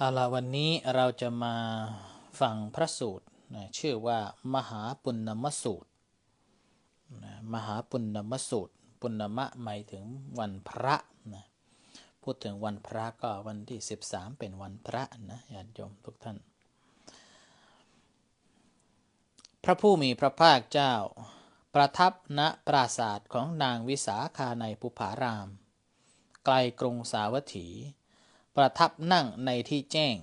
เอาละวันนี้เราจะมาฟังพระสูตรนะชื่อว่ามหาปุณณมสูตรนะมหาปุณณมสูตร ปุณณมะหมายถึงวันพระนะพูดถึงวันพระก็วันที่ 13 เป็นวันพระนะญาติโยมทุกท่าน พระผู้มีพระภาคเจ้า ประทับณปราศาสตร์ของนางวิสาขาในภูผาราม ไกลกรุงสาวัตถี ประทับนั่งในที่แจ้ง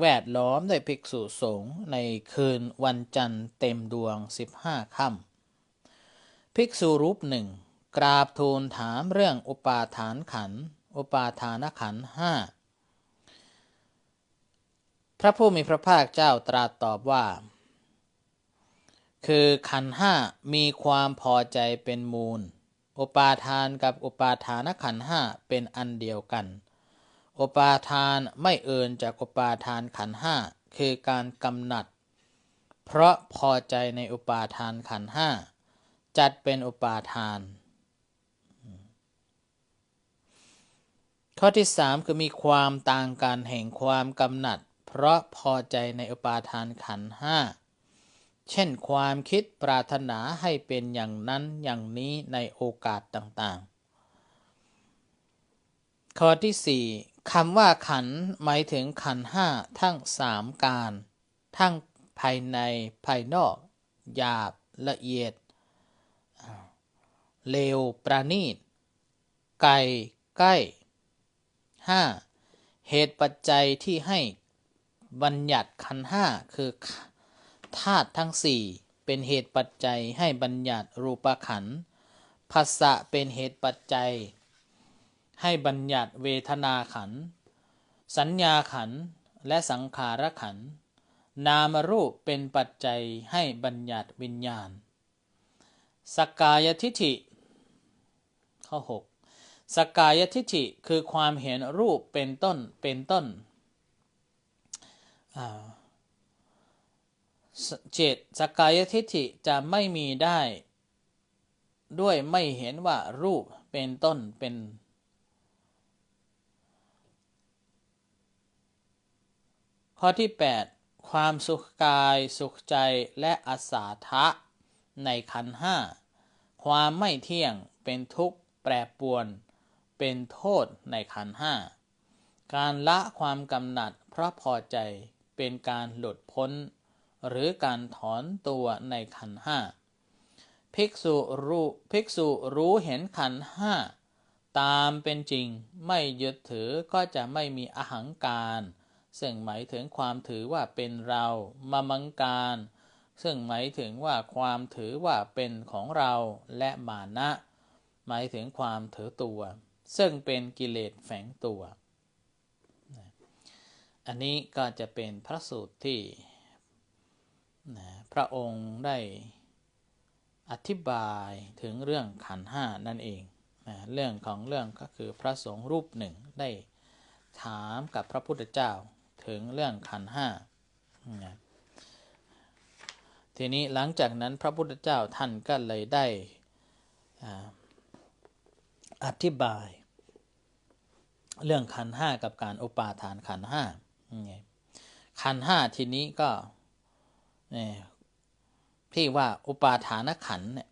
แวดล้อมด้วยภิกษุสงฆ์ในคืนวันจันทร์เต็มดวง 15ค่ำภิกษุรูปหนึ่ง กราบทูลถามเรื่องอุปาทานขัน อุปาทานขันห้าพระผู้มีพระภาคเจ้าตรัสตอบว่า คือขันห้ามีความพอใจเป็นมูล อุปาทานกับอุปาทานขันห้าเป็นอันเดียวกัน อุปาทานไม่เอื่นจากอุปาทานขันห้าคือการกำหนัด เพราะพอใจในอุปาทานขันห้าจัดเป็นอุปาทาน ข้อที่สามคือมีความต่างกันแห่งความกำหนัด เพราะพอใจในอุปาทานขันห้าเช่นความคิดปรารถนาให้เป็นอย่างนั้นอย่างนี้ในโอกาสต่างๆ ข้อที่สี่ คำว่าขันหมายถึงขันห้าทั้งสามการ ทั้งภายในภายนอก หยาบละเอียด เลวประณีต ไกลใกล้ 5. เหตุปัจจัยที่ให้บัญญัติขันห้าคือธาตุทั้งสี่เป็นเหตุปัจจัยให้บัญญัติรูปขันภาษะเป็นเหตุปัจจัย ให้บัญญัติเวทนาขัน สัญญาขัน และสังขารขัน นามรูปเป็นปัจจัยให้บัญญัติวิญญาณ สกกายทิฐิ ข้อ 6สกกายทิฐิคือความเห็นรูปเป็นต้นเป็นต้นเจตสกายทิฐิจะไม่มีได้ ด้วยไม่เห็นว่ารูปเป็นต้นเป็น ข้อที่ 8 ความสุขกายสุขใจและอาสาทะ ในขันห้าความไม่เที่ยงเป็นทุกข์แปรปวน เป็นโทษในขันห้าการละความกำหนัดเพราะพอใจเป็นการหลุดพ้น หรือการถอนตัวในขันห้าภิกษุรู้ภิกษุรู้เห็นขันห้าตามเป็นจริงไม่ยึดถือก็จะไม่มีอหังการ ซึ่งหมายถึงความถือว่าเป็นเรามามังการ ซึ่งหมายถึงว่าความถือว่าเป็นของเราและมานะ หมายถึงความถือตัว ซึ่งเป็นกิเลสแฝงตัว อันนี้ก็จะเป็นพระสูตรที่พระองค์ได้อธิบายถึงเรื่องขันห้านั่นเองนะเรื่องของเรื่องก็คือพระสงฆ์รูปหนึ่งได้ถามกับพระพุทธเจ้า ถึงเรื่องขันห้าทีนี้หลังจากนั้นพระพุทธเจ้าท่านก็เลยได้อธิบาย เรื่องขันห้ากับการอุปาทานขันห้าขันห้าทีนี้ก็พี่ว่าอุปาทานขันเนี่ย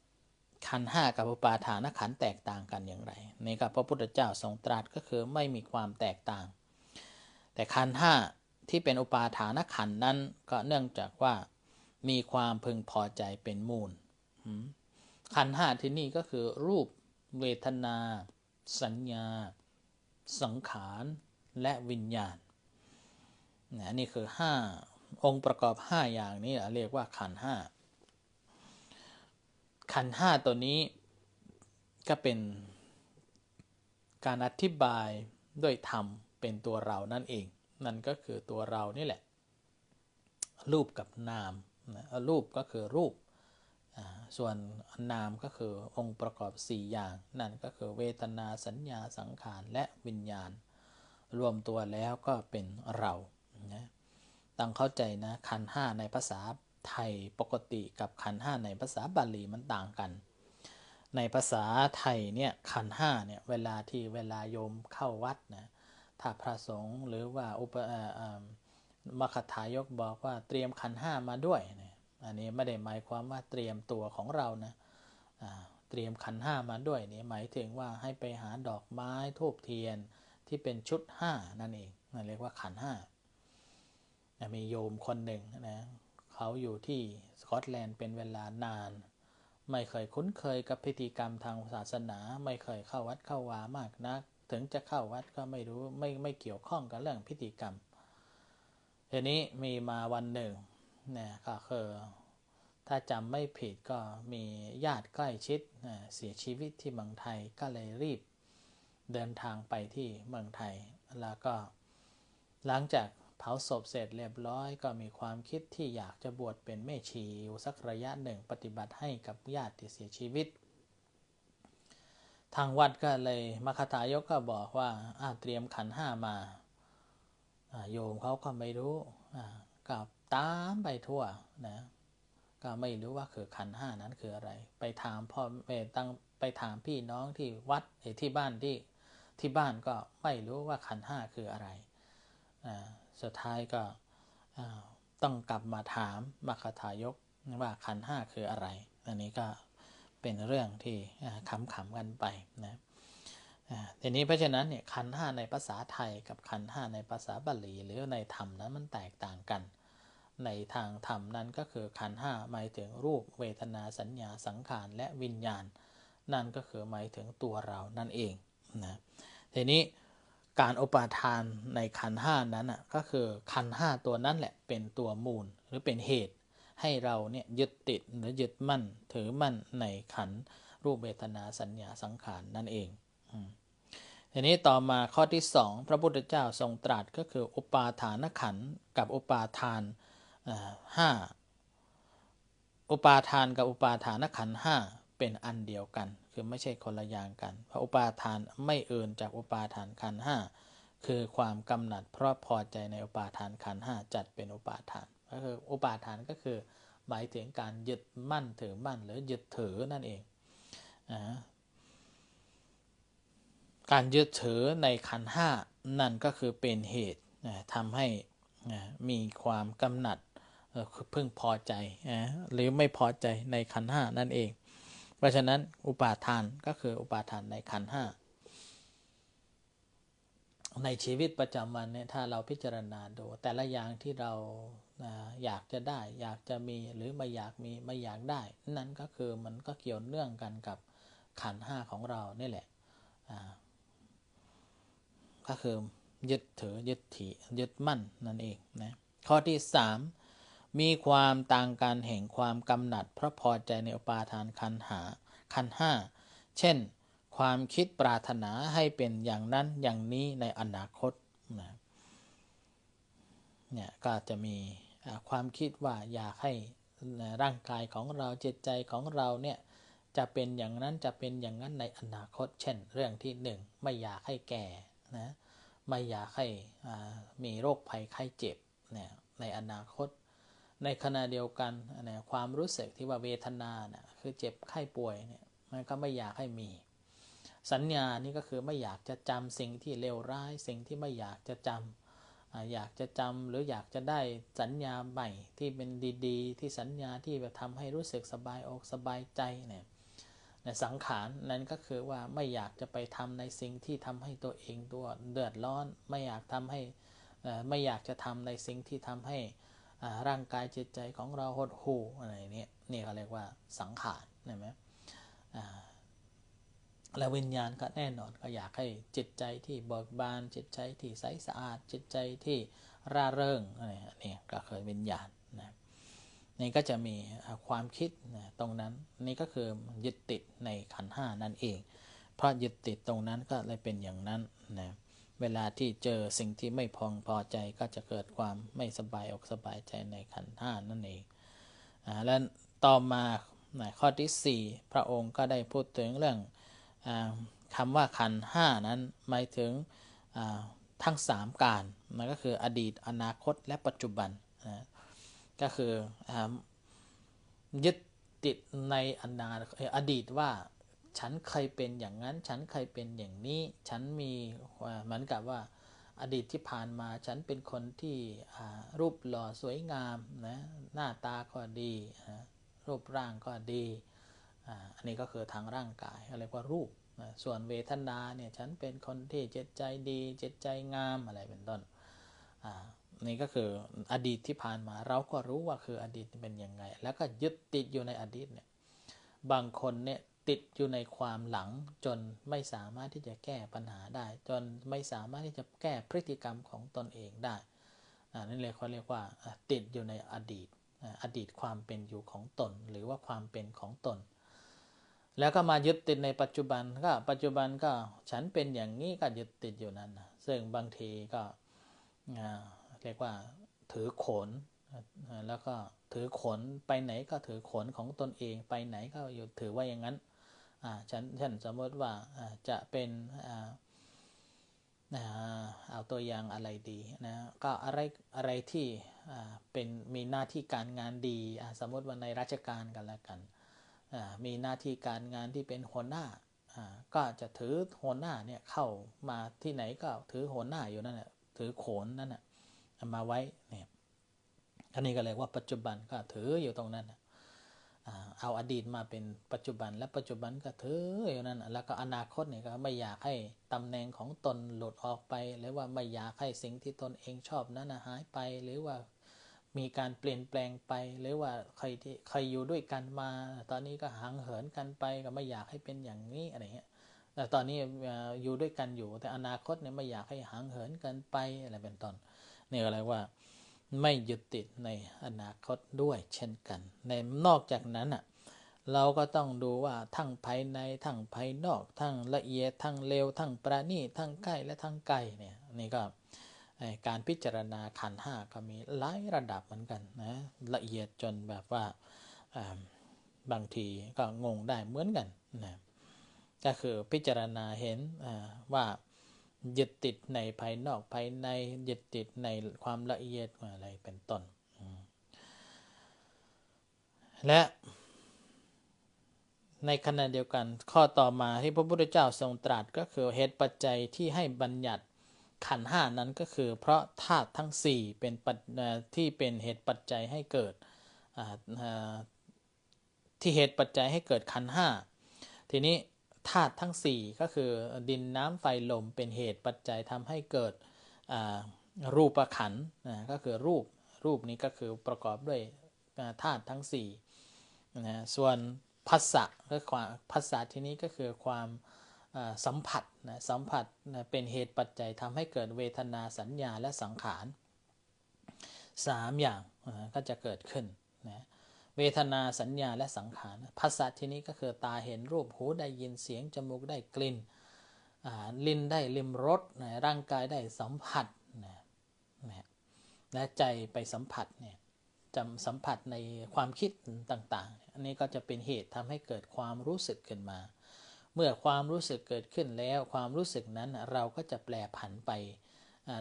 ขันห้ากับอุปาทานขันแตกต่างกันอย่างไรในกับพระพุทธเจ้าทรงตรัสก็คือไม่มีความแตกต่าง แต่ขันห้า ที่เป็นอุปาทานขันนั้น ก็เนื่องจากว่ามีความพึงพอใจเป็นมูล ขันห้าที่นี่ก็คือรูปเวทนา สัญญา สังขารและวิญญาณนะนี่คือห้าองค์ประกอบห้าอย่างนี้เรียกว่าขันห้าขันห้าตัวนี้ก็เป็นการอธิบายด้วยธรรมเป็นตัวเรานั่นเอง นั่นก็คือตัวเรานี่แหละ รูปกับนามนะรูปก็คือรูป ส่วนนามก็คือองค์ประกอบ 4 อย่าง นั่นก็คือเวทนาสัญญาสังขารและวิญญาณ รวมตัวแล้วก็เป็นเรานะต้องเข้าใจนะขันห้าในภาษาไทยปกติกับขันห้าในภาษาบาลีมันต่างกัน ในภาษาไทยเนี่ยขันห้าเนี่ยเวลาที่เวลาโยมเข้าวัดนะ ถ้าพระสงฆ์หรือว่าอุปมคถายกบอกว่าเตรียมขันห้ามาด้วยเนี่ยอันนี้ไม่ได้หมายความว่าเตรียมตัวของเรานะเตรียมขันห้ามาด้วยนี่หมายถึงว่าให้ไปหาดอกไม้ทูบเทียนที่เป็นชุดห้านั่นเองนั่นเรียกว่าขันห้ามีโยมคนหนึ่งนะเขาอยู่ที่สกอตแลนด์เป็นเวลานาน ไม่เคยคุ้นเคยกับพิธีกรรมทางศาสนา ไม่เคยเข้าวัดเข้าวามากนัก ถึงจะเข้าวัดก็ไม่รู้ไม่ไม่เกี่ยวข้องกับเรื่องพิธีกรรมทีนี้มีมาวันหนึ่งเนี่ยก็คือถ้าจำไม่ผิดก็มีญาติใกล้ชิดเสียชีวิตที่เมืองไทยก็เลยรีบเดินทางไปที่เมืองไทย แล้วก็หลังจากเผาศพเสร็จเรียบร้อย ก็มีความคิดที่อยากจะบวชเป็นแม่ชีอยู่สักระยะหนึ่งปฏิบัติให้กับญาติที่เสียชีวิต ทางวัดก็เลยมคทายกก็บอกว่าเตรียมขันห้ามาโยมเขาก็ไม่รู้กับตามไปทั่วนะก็ไม่รู้ว่าคือขันห้านั้นคืออะไร ไปถามพ่อไปตั้งไปถามพี่น้องที่วัดที่บ้านที่ที่บ้านก็ไม่รู้ว่าขันห้าคืออะไรสุดท้ายก็ต้องกลับมาถามมคทายกว่าขันห้าคืออะไร อันนี้ก็ เป็นเรื่องที่ขำๆกันไปนะทีนี้เพราะฉะนั้นเนี่ยขันห้าในภาษาไทยกับขันห้าในภาษาบาลี หรือในธรรมนั้นมันแตกต่างกัน ในทางธรรมนั้นก็คือขันห้าหมายถึงรูปเวทนาสัญญาสังขารและวิญญาณ นั่นก็คือหมายถึงตัวเรานั่นเองนะทีนี้การอุปาทานในขันห้านั้นอะก็คือขันห้าตัวนั้นแหละเป็นตัวมูลหรือเป็นเหตุ ให้เราเนี่ยยึดติดหรือยึดมั่น ถือมั่นในขันรูปเวทนาสัญญาสังขารนั่นเองทีนี้ต่อมาข้อที่สองพระพุทธเจ้าทรงตรัสก็คืออุปาทานขันกับอุปาทานห้าอุปาทานกับอุปาทานขันห้าเป็นอันเดียวกัน คือไม่ใช่คนละอย่างกัน เพราะอุปาทานไม่เอื่นจากอุปาทานขันห้าคือความกำหนัดเพราะพอใจในอุปาทานขันห้าจัดเป็นอุปาทาน ก็คืออุปาทานก็คือ หมายถึงการยึดมั่นถือมั่น หรือยึดถือนั่นเองอการยึดถือในขันห้านั่นก็คือเป็นเหตุทำให้มีความกำหนัดเพิ่งพอใจหรือไม่พอใจในขันห้านั่นเอง เพราะฉะนั้นอุปาทานก็คืออุปาทานในขันห้า ในชีวิตประจำวันเนี่ยถ้าเราพิจารณาดู แต่ละอย่างที่เราอยากจะได้ อยากจะมีหรือไม่อยากมีไม่อยากได้ นั่นก็คือมันก็เกี่ยวเนื่องกันกับขันห้าของเรานี่แหละก็คือยึดถือยึดถียึดมั่นนั่นเองนะข้อที่ 3 มีความต่างกันแห่งความกำหนัดเพราะพอใจในอุปาทานคันหาคันห้าเช่น ความคิดปรารถนาให้เป็นอย่างนั้นอย่างนี้ในอนาคตนะเนี่ยก็จะมีความคิดว่าอยากให้ร่างกายของเราจิตใจของเราเนี่ยจะเป็นอย่างนั้นจะเป็นอย่างนั้นในอนาคต เช่น เรื่องที่หนึ่งไม่อยากให้แก่นะไม่อยากให้มีโรคภัยไข้เจ็บเนี่ยในอนาคต ในขณะเดียวกันนความรู้สึกที่ว่าเวทนาเนี่ยคือเจ็บไข้ป่วยเนี่ยมันก็ไม่อยากให้มี สัญญานี่ก็คือไม่อยากจะจำสิ่งที่เลวร้าย สิ่งที่ไม่อยากจะจำอยากจะจำหรืออยากจะได้สัญญาใหม่ที่เป็นดีๆ ที่สัญญาที่แบบทำให้รู้สึกสบายอกสบายใจเนี่ยในสังขารนั้นก็คือว่าไม่อยากจะไปทำในสิ่งที่ทำให้ตัวเองตัวเดือดร้อน ไม่อยากทำให้ไม่อยากจะทำในสิ่งที่ทำให้ร่างกายจิตใจของเราหดหู่อะไรนี้นี่เขาเรียกว่าสังขารใช่ไหม แล้ววิญญาณก็แน่นอนก็อยากให้จิตใจที่เบิกบาน จิตใจที่ใสสะอาด จิตใจที่ร่าเริงอะไรนี่ก็คือวิญญาณนะนี่ก็จะมีความคิดนะตรงนั้นนี่ก็คือยึดติดในขันห้านั่นเอง เพราะยึดติดตรงนั้นก็เลยเป็นอย่างนั้นนะเวลาที่เจอสิ่งที่ไม่พองพอใจก็จะเกิดความไม่สบายอกสบายใจในขันห้านั่นเองและต่อมาข้อที่ 4 พระองค์ก็ได้พูดถึงเรื่อง คำว่าขันห้านั้นหมายถึงทั้งสามการมันก็คืออดีตอนาคตและปัจจุบันนะก็คือยึดติดในอนาอดีตว่าฉันเคยเป็นอย่างนั้น ฉันเคยเป็นอย่างนี้ ฉันมีเหมือนกับว่าอดีตที่ผ่านมาฉันเป็นคนที่รูปหล่อสวยงามนะหน้าตาก็ดี รูปร่างก็ดี อันนี้ก็คือทางร่างกายเรียกว่ารูป ส่วนเวทนาเนี่ยฉันเป็นคนที่เจิตใจดีเจิตใจงามอะไรเป็นต้นอ่านี่ก็คืออดีตที่ผ่านมาเราก็รู้ว่าคืออดีตเป็นยังไง แล้วก็ยึดติดอยู่ในอดีตเนี่ยบางคนเนี่ยติดอยู่ในความหลังจนไม่สามารถที่จะแก้ปัญหาได้ จนไม่สามารถที่จะแก้พฤติกรรมของตนเองได้อ่านั่นเลยเขาเรียกว่าติดอยู่ในอดีตอดีตความเป็นอยู่ของตน หรือว่าความเป็นของตน แล้วก็มายึดติดในปัจจุบันก็ปัจจุบันก็ฉันเป็นอย่างนี้ก็ยึดติดอยู่นั้นซึ่งบางทีก็เรียกว่าถือขนแล้วก็ถือขนไปไหนก็ถือขนของตนเองไปไหนก็อยู่ถือว่าอย่างนั้นฉันฉันสมมติว่าจะเป็นเอาตัวอย่างอะไรดีนะก็อะไรอะไรที่เป็นมีหน้าที่การงานดีสมมติว่าในราชการกันแล้วกัน มีหน้าที่การงานที่เป็นหัวหน้าก็จะถือหัวหน้าเนี่ยเข้ามาที่ไหนก็ถือหัวหน้าอยู่นั่นแหละถือโขนนั่นแหะมาไว้เนี่ยอันนี้ก็เรียกว่าปัจจุบันก็ถืออยู่ตรงนั้นเอาอดีตมาเป็นปัจจุบันและปัจจุบันก็ถืออยู่นั่นแล้วก็อนาคตเนี่ยก็ไม่อยากให้ตำแหน่งของตนหลุดออกไป หรือว่าไม่อยากให้สิ่งที่ตนเองชอบนั้นหายไป หรือว่า มีการเปลี่ยนแปลงไป หรือว่าใครที่ใครอยู่ด้วยกันมา ตอนนี้ก็ห่างเหินกันไปก็ไม่อยากให้เป็นอย่างนี้อะไรเงี้ยแต่ตอนนี้อยู่ด้วยกันอยู่ แต่อนาคตเนี่ยไม่อยากให้ห่างเหินกันไปอะไรเป็นต้นนี่ก็เรียกว่าไม่ยึดติดในอนาคตด้วยเช่นกัน ในนอกจากนั้นอะเราก็ต้องดูว่าทั้งภายในทั้งภายนอก ทั้งละเอียดทั้งเร็วทั้งประณีตทั้งใกล้และทั้งไกลเนี่ยนี่ก็ การพิจารณาขันห้าก็มีหลายระดับเหมือนกันนะละเอียดจนแบบว่าบางทีก็งงได้เหมือนกันนะก็คือพิจารณาเห็นอ่าว่ายึดติดในภายนอกภายในยึดติดในความละเอียดอะไรเป็นต้น และในขณะเดียวกันข้อต่อมาที่พระพุทธเจ้าทรงตรัสก็คือเหตุปัจจัยที่ให้บัญญัติ ขันห้านั้นก็คือ เพราะธาตุทั้ง 4 เป็นปัจที่เป็นเหตุปัจจัยให้เกิดที่เหตุปัจจัยให้เกิดขันห้าทีนี้ธาตุทั้ง 4 ก็คือดินน้ำไฟลมเป็นเหตุปัจจัยทำให้เกิดรูปขันนะก็คือรูปรูปนี้ก็คือประกอบด้วยธาตุทั้ง4นะส่วนภาษะก็ความภาษาที่นี้ก็คือความ สัมผัสนะสัมผัสนะเป็นเหตุปัจจัยทำให้เกิดเวทนาสัญญาและสังขารสามอย่างนะก็จะเกิดขึ้นนะเวทนาสัญญาและสังขารภาษาที่นี้ก็คือตาเห็นรูปหูได้ยินเสียงจมูกได้กลิ่นลิ้นได้ลิมรสนะร่างกายได้สัมผัสนะนะและใจไปสัมผัสเนี่ยจำสัมผัสในความคิดต่างๆ อันนี้ก็จะเป็นเหตุทำให้เกิดความรู้สึกขึ้นมา เมื่อความรู้สึกเกิดขึ้นแล้ว ความรู้สึกนั้นเราก็จะแปลผันไป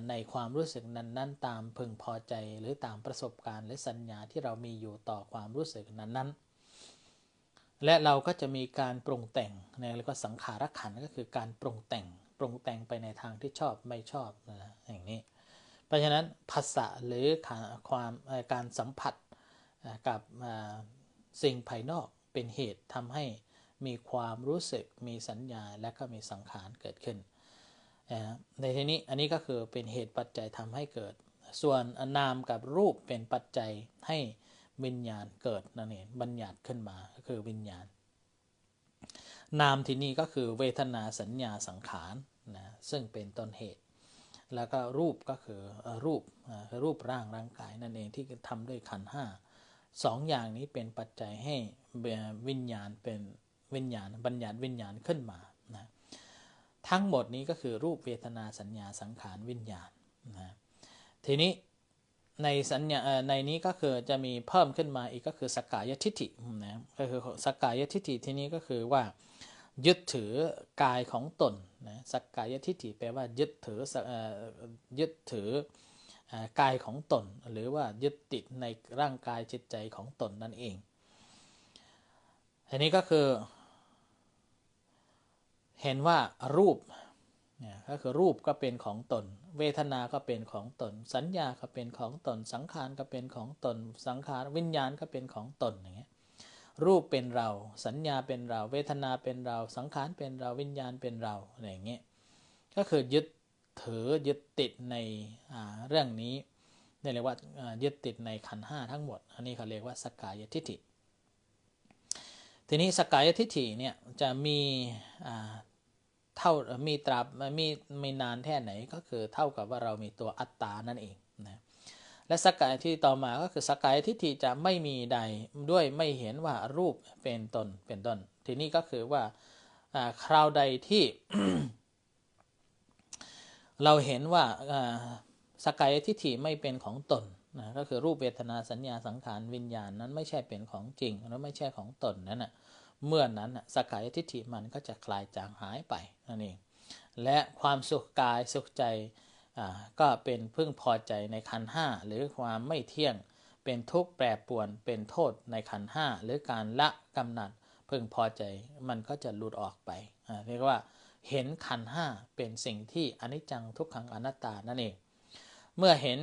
ในความรู้สึกนั้นๆ ตามพึงพอใจหรือตามประสบการณ์หรือสัญญาที่เรามีอยู่ต่อความรู้สึกนั้นๆ และเราก็จะมีการปรุงแต่งนะแล้วก็สังขารขันก็คือการปรุงแต่ง ปรุงแต่งไปในทางที่ชอบไม่ชอบนะอย่างนี้ เพราะฉะนั้นภาษาหรือความการสัมผัสกับสิ่งภายนอกเป็นเหตุทำให้ มีความรู้สึกมีสัญญาและก็มีสังขารเกิดขึ้นนะในที่นี้อันนี้ก็คือเป็นเหตุปัจจัยทำให้เกิด ส่วนนามกับรูปเป็นปัจจัยให้วิญญาณเกิดนั่นเองบัญญัติขึ้นมาก็คือวิญญาณ นามที่นี่ก็คือเวทนาสัญญาสังขารนะซึ่งเป็นต้นเหตุ แล้วก็รูปก็คือรูปรูปร่างร่างกายนั่นเองที่ทำด้วยขันห้าสองอย่างนี้เป็นปัจจัยให้วิญญาณเป็น วิญญาณบัญญัติวิญญาณขึ้นมานะทั้งหมดนี้ก็คือรูปเวทนาสัญญาสังขารวิญญาณนะทีนี้ในสัญญาในนี้ก็คือจะมีเพิ่มขึ้นมาอีกก็คือสกายทิฏฐินะก็คือสกายทิฏฐิที่นี้ก็คือว่ายึดถือกายของตนนะสกายทิฏฐิแปลว่ายึดถือยึดถือเอ่อกายของตน หรือว่ายึดติดในร่างกายจิตใจของตนนั่นเองอันนี้ก็คือ เห็นว่ารูปเนี่ยก็คือรูปก็เป็นของตน เวทนา ก็เป็นของตน สัญญา ก็เป็นของตน สังขาร ก็เป็นของตน สังขารวิญญาณ ก็เป็นของตนอย่างเงี้ย รูปเป็นเรา สัญญาเป็นเรา เวทนาเป็นเรา สังขารเป็นเรา วิญญาณเป็นเราอะไรอย่างเงี้ย ก็คือยึดถือยึดติดในเรื่องนี้เรียกว่ายึดติดในขันห้าทั้งหมด อันนี้เขาเรียกว่าสกายทิฏฐิ ทีนี้สกายทิฏฐิเนี่ยจะมี เท่ามีตราบมีไม่นานแค่ไหนก็คือเท่ากับว่าเรามีตัวอัตตานั่นเองนะและสกายที่ต่อมาก็คือสกายทิฏฐิจะไม่มีใดด้วยไม่เห็นว่ารูปเป็นตนเป็นต้นทีนี้ก็คือว่าคราวใดที่ เราเห็นว่าสกายทิฏฐิไม่เป็นของตนนะก็คือรูปเวทนาสัญญาสังขารวิญญาณนั้นไม่ใช่เป็นของจริงและไม่ใช่ของตนนั้นนะ เมื่อนั้นสกายทิฏฐิมันก็จะคลายจางหายไปนั่นเองและความสุขกายสุขใจก็เป็นพึ่งพอใจในขันห้าหรือความไม่เที่ยงเป็นทุกข์แปรปวนเป็นโทษในขันห้าหรือการละกำหนัดพึงพอใจมันก็จะหลุดออกไปเรียกว่าเห็นขันห้าเป็นสิ่งที่อนิจจังทุกขังอนัตตานั่นเองเมื่อเห็น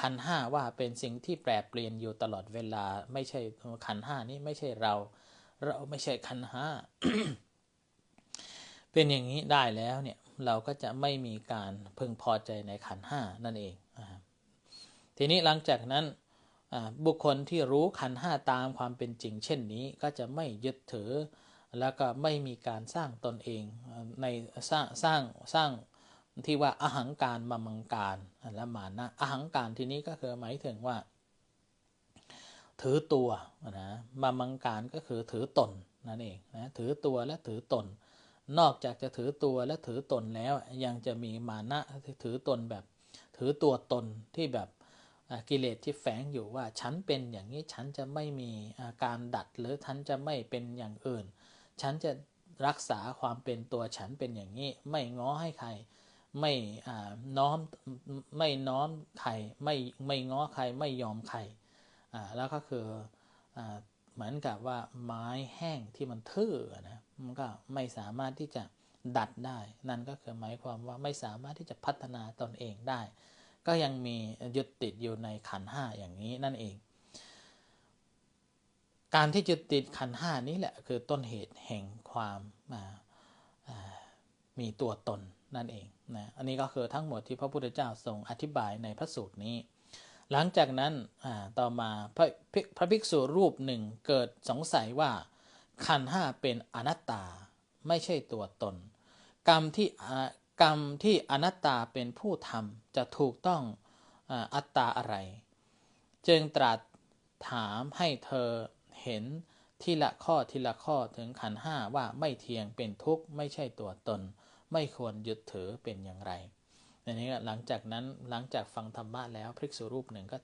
ขันห้าว่าเป็นสิ่งที่แปรเปลี่ยนอยู่ตลอดเวลาไม่ใช่ขันห้านี้ไม่ใช่เรา เราไม่ใช่ขันห้าเป็นอย่างนี้ได้แล้วเนี่ยเราก็จะไม่มีการพึงพอใจในขันห้านั่นเอง ทีนี้หลังจากนั้นบุคคลที่รู้ขันห้าตามความเป็นจริง เช่นนี้ก็จะไม่ยึดถือ แล้วก็ไม่มีการสร้างตนเองในสร้างสร้างสร้างที่ว่าอาหังการมามังการและมานะอาหังการที่นี้ก็คือหมายถึงว่า ถือตัวนะมามังการก็คือถือตนนั่นเองนะถือตัวและถือตน นอกจากจะถือตัวและถือตนแล้วยังจะมีมานะถือตนแบบถือตัวตนที่แบบกิเลสที่แฝงอยู่ว่าฉันเป็นอย่างนี้ฉันจะไม่มีอาการดัดหรือฉันจะไม่เป็นอย่างอื่น ฉันจะรักษาความเป็นตัวฉันเป็นอย่างนี้ ไม่ง้อให้ใคร ไม่น้อมไม่น้อมใครไม่ไม่ง้อใครไม่ยอมใคร แล้วก็คืออเหมือนกับว่าไม้แห้งที่มันทื่อนะมันก็ไม่สามารถที่จะดัดได้ นั่นก็คือหมายความว่าไม่สามารถที่จะพัฒนาตนเองได้ ก็ยังมียึดติดอยู่ในขันห้าอย่างนี้นั่นเอง การที่ยึดติดขันห้านี้แหละคือต้นเหตุแห่งความมีตัวตนนั่นเองนะ อันนี้ก็คือทั้งหมดที่พระพุทธเจ้าทรงอธิบายในพระสูตรนี้ หลังจากนั้นต่อมาพระพระภิกษุรูปหนึ่งเกิดสงสัยว่าขันห้าเป็นอนัตตาไม่ใช่ตัวตน กรรมที่กรรมที่อนัตตาเป็นผู้ทำจะถูกต้องอัตตาอะไร จึงตรัสถามให้เธอเห็นทีละข้อทีละข้อถึงขันห้าว่าไม่เทียงเป็นทุกข์ไม่ใช่ตัวตน ไม่ควรยึดถือเป็นอย่างไร อันนี้หลังจากนั้นหลังจากฟังธรรมะแล้วพริกษุรูปหนึ่งก็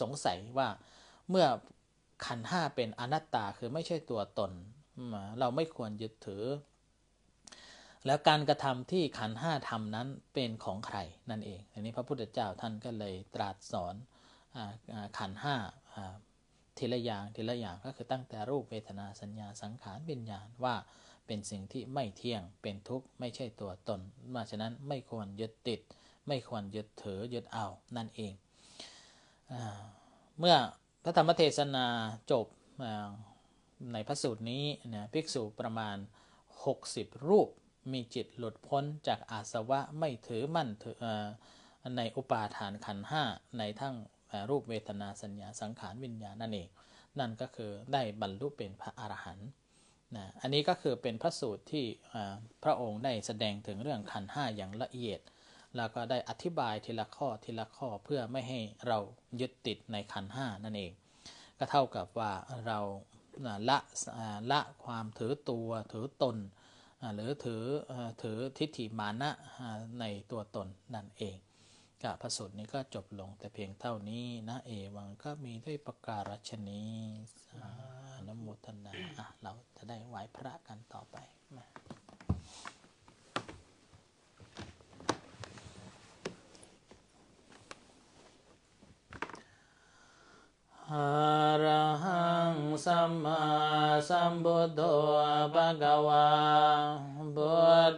สงสัยว่าเมื่อขันห้าเป็นอนัตตาคือไม่ใช่ตัวตน เราไม่ควรยึดถือ แล้วการกระทำที่ขันห้าทำนั้นเป็นของใครนั่นเองอันนี้พระพุทธเจ้าท่านก็เลยตรัสสอนขันห้าทีละอย่างทีละอย่างก็คือตั้งแต่รูปเวทนาสัญญาสังขารวิญญาณว่าเป็นสิ่งที่ไม่เที่ยงเป็นทุกข์ไม่ใช่ตัวตนมาฉะนั้นไม่ควรยึดติด ไม่ควรยึดถือยึดเอานั่นเองอเมื่อพระธรรมเทศนาจบในพระสูตรนี้นะภิกษุประมาณ 60 รูปมีจิตหลุดพ้นจากอาสวะไม่ถือมั่นในอุปาทานขันห้าในทั้งรูปเวทนาสัญญาสังขารวิญญาณนั่นเอง นั่นก็คือได้บรรลุเป็นพระอรหันต์นะอันนี้ก็คือเป็นพระสูตรที่พระองค์ได้แสดงถึงเรื่องขันห้าอย่างละเอียด แล้วก็ได้อธิบายทีละข้อทีละข้อเพื่อไม่ให้เรายึดติดในขันห้านั่นเอง ก็เท่ากับว่าเราละละความถือตัวถือตน หรือถือถือทิฏฐิมานะในตัวตนนั่นเองกับพระสูตรนี้ก็จบลงแต่เพียงเท่านี้นะเอวังก็มีด้วยประการฉนี้นโมทนาเราจะได้ไหวพระกันต่อไป มาอรหังสัมมาสัมพุทโธภะคะวาบุ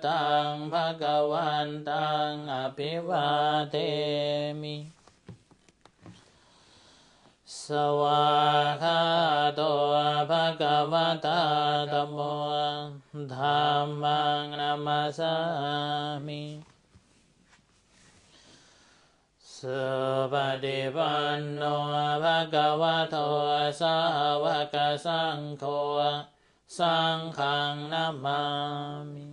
ตังภะคะวันตังอภิวาเทมิ สวาคาโตภะคะวะตาธโมธัมมังนามาสามิ สุปฏิปันโนภะคะวะโตสาวกสังโฆสังฆังนามามิ